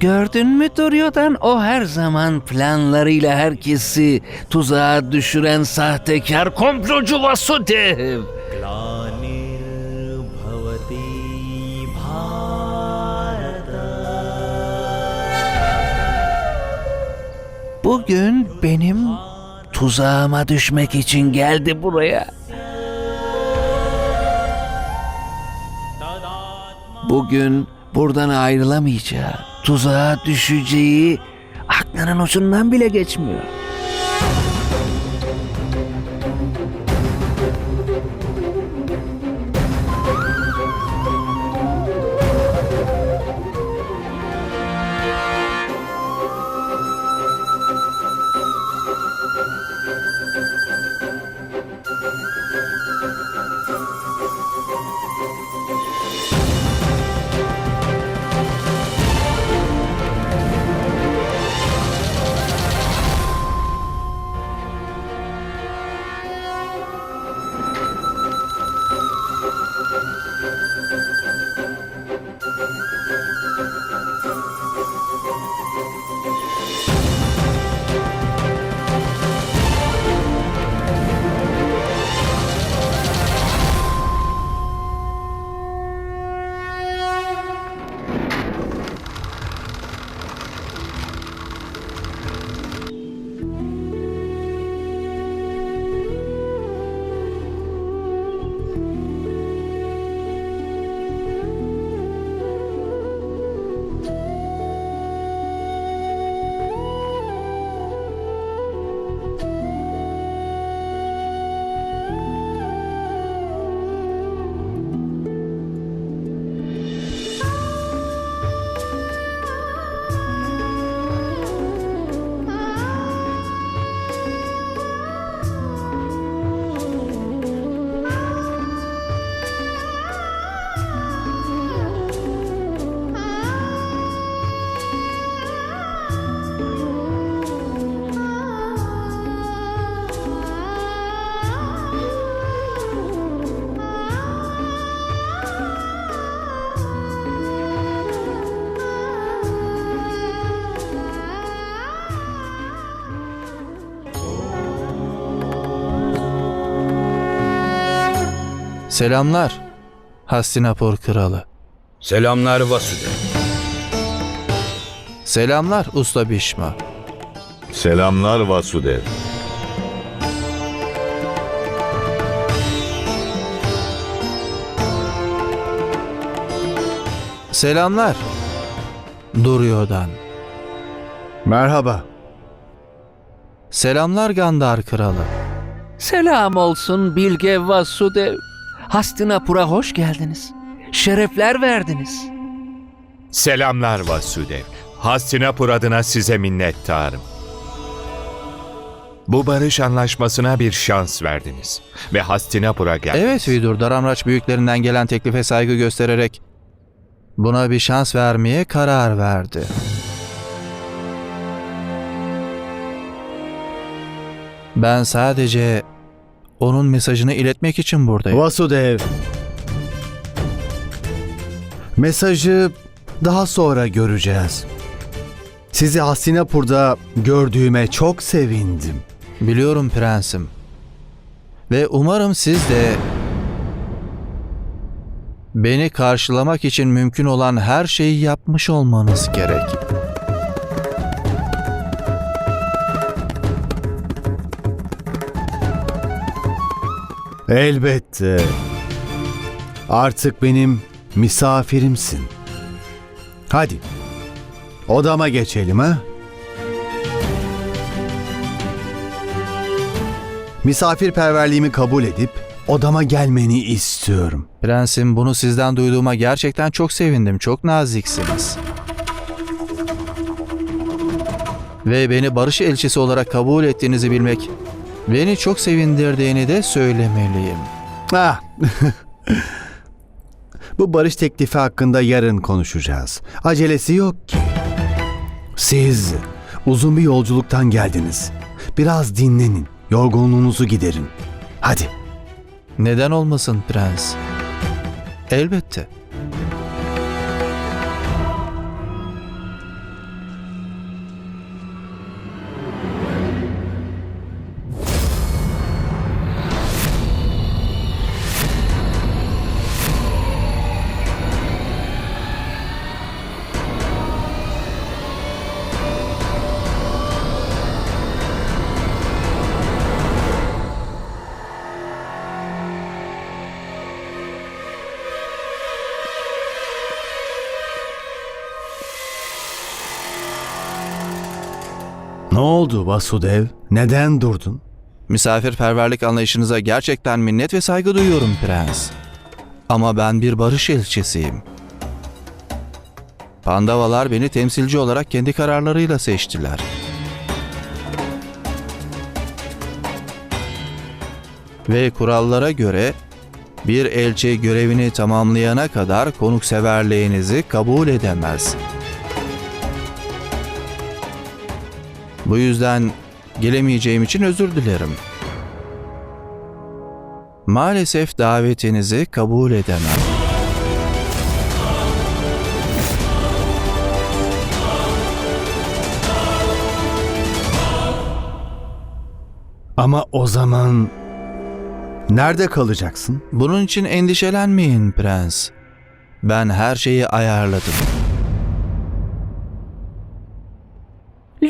Gördün mü Dorio'dan o her zaman planlarıyla herkesi tuzağa düşüren sahtekar komplocu Vasudev. Bugün benim tuzağıma düşmek için geldi buraya. Bugün buradan ayrılamayacağı, tuzağa düşeceği aklının ucundan bile geçmiyor. Selamlar Hastinapur kralı. Selamlar Vasudev. Selamlar Usta Bişma. Selamlar Vasudev. Selamlar Duryodhan. Merhaba. Selamlar Gandhar kralı. Selam olsun Bilge Vasudev. Hastinapur'a hoş geldiniz. Şerefler verdiniz. Selamlar Vasudev. Hastinapur adına size minnettarım. Bu barış anlaşmasına bir şans verdiniz ve Hastinapur'a geldiniz. Evet Vidur, Daramraç büyüklerinden gelen teklife saygı göstererek buna bir şans vermeye karar verdi. Ben sadece onun mesajını iletmek için buradayım. Vasudev. Mesajı daha sonra göreceğiz. Sizi Hastinapur'da gördüğüme çok sevindim. Biliyorum prensim. Ve umarım siz de beni karşılamak için mümkün olan her şeyi yapmış olmanız gerek. Elbette. Artık benim misafirimsin. Hadi. Odama geçelim ha. Misafirperverliğimi kabul edip odama gelmeni istiyorum. Prensim bunu sizden duyduğuma gerçekten çok sevindim. Çok naziksiniz. Ve beni barış elçisi olarak kabul ettiğinizi bilmek beni çok sevindirdiğini de söylemeliyim. Ah. Bu barış teklifi hakkında yarın konuşacağız. Acelesi yok ki. Siz uzun bir yolculuktan geldiniz. Biraz dinlenin, yorgunluğunuzu giderin. Hadi. Neden olmasın prens? Elbette. Ne oldu Vasudev? Neden durdun? Misafirperverlik anlayışınıza gerçekten minnet ve saygı duyuyorum prens. Ama ben bir barış elçisiyim. Pandavalar beni temsilci olarak kendi kararlarıyla seçtiler. Ve kurallara göre bir elçi görevini tamamlayana kadar konukseverliğinizi kabul edemez. Bu yüzden gelemeyeceğim için özür dilerim. Maalesef davetinizi kabul edemem. Ama o zaman nerede kalacaksın? Bunun için endişelenmeyin prens. Ben her şeyi ayarladım.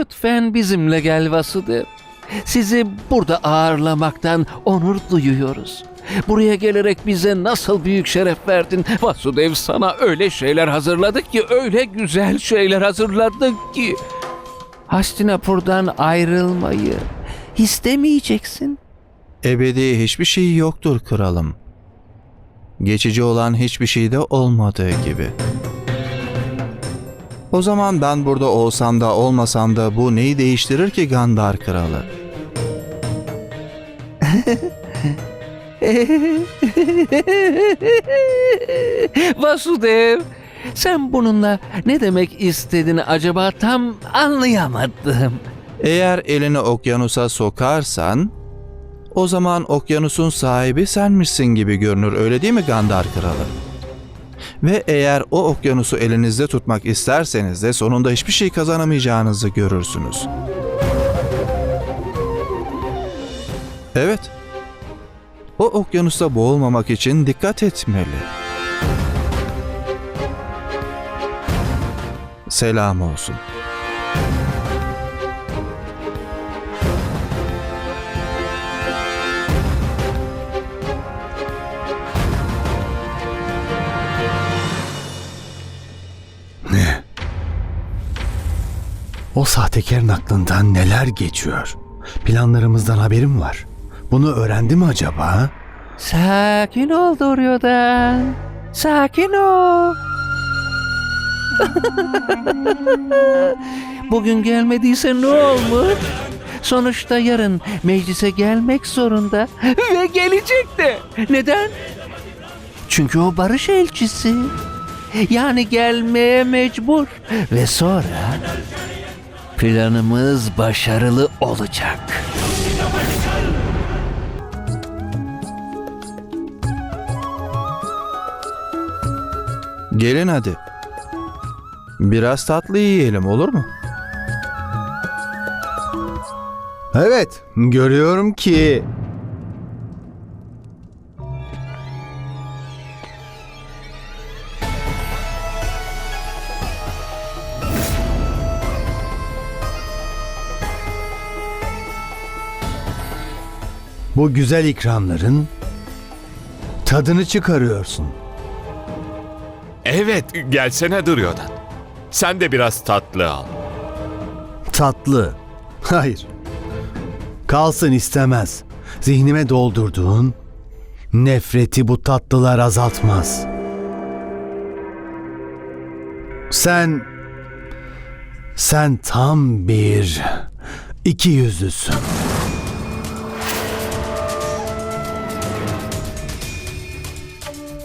Lütfen bizimle gel Vasudev. Sizi burada ağırlamaktan onur duyuyoruz. Buraya gelerek bize nasıl büyük şeref verdin. Vasudev sana öyle şeyler hazırladık ki, öyle güzel şeyler hazırladık ki. Hastinapur'dan ayrılmayı istemeyeceksin. Ebedi hiçbir şey yoktur kralım. Geçici olan hiçbir şey de olmadığı gibi. O zaman ben burada olsam da olmasam da bu neyi değiştirir ki Gandhar kralı? Vasudev, sen bununla ne demek istediğini acaba tam anlayamadım. Eğer elini okyanusa sokarsan, o zaman okyanusun sahibi senmişsin gibi görünür öyle değil mi Gandhar kralı? Ve eğer o okyanusu elinizde tutmak isterseniz de sonunda hiçbir şey kazanamayacağınızı görürsünüz. Evet. O okyanusta boğulmamak için dikkat etmeli. Selam olsun. O sahtekarın aklından neler geçiyor? Planlarımızdan haberim var. Bunu öğrendi mi acaba? Sakin ol Duryodhan. Sakin ol. Bugün gelmediyse ne olmuş? Sonuçta yarın meclise gelmek zorunda ve gelecek de. Neden? Çünkü o barış elçisi. Yani gelmeye mecbur. Ve sonra planımız başarılı olacak. Gelin hadi. Biraz tatlı yiyelim olur mu? Evet, görüyorum ki Bu güzel ikramların tadını çıkarıyorsun. Evet, gelsene Duryodhan. Sen de biraz tatlı al. Tatlı. Hayır. Kalsın istemez. Zihnime doldurduğun nefreti bu tatlılar azaltmaz. Sen sen tam bir iki yüzlüsün.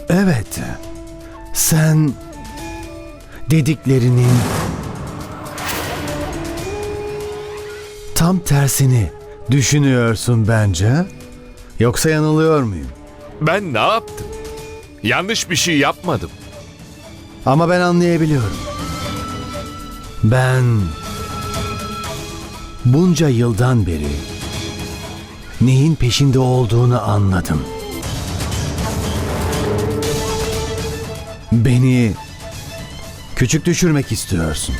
Evet. Sen dediklerinin tam tersini düşünüyorsun bence. Yoksa yanılıyor muyum? Ben ne yaptım? Yanlış bir şey yapmadım. Ama ben anlayabiliyorum. Ben bunca yıldan beri neyin peşinde olduğunu anladım. küçük düşürmek istiyorsun.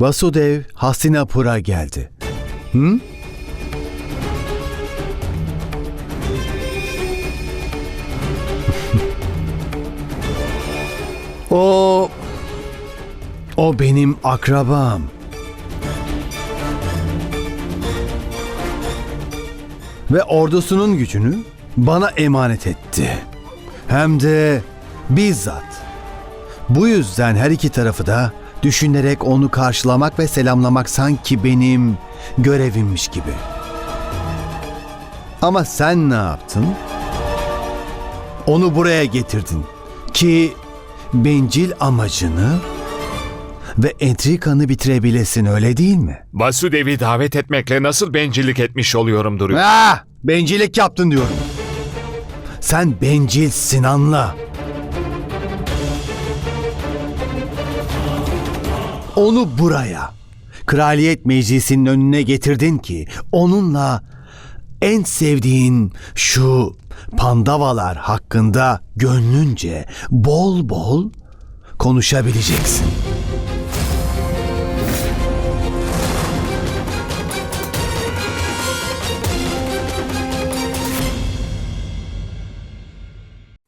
Vasudev Hastinapur'a geldi. Hı? o o benim akrabam. Ve ordusunun gücünü bana emanet etti. Hem de bizzat. Bu yüzden her iki tarafı da düşünerek onu karşılamak ve selamlamak sanki benim görevimmiş gibi. Ama sen ne yaptın? Onu buraya getirdin ki bencil amacını ve entrikanı bitirebilesin öyle değil mi? Vasudev'i davet etmekle nasıl bencillik etmiş oluyorum Duru? Ah! Bencillik yaptın diyorum. Sen bencilsin anla. Onu buraya, kraliyet meclisinin önüne getirdin ki onunla en sevdiğin şu pandavalar hakkında gönlünce bol bol konuşabileceksin.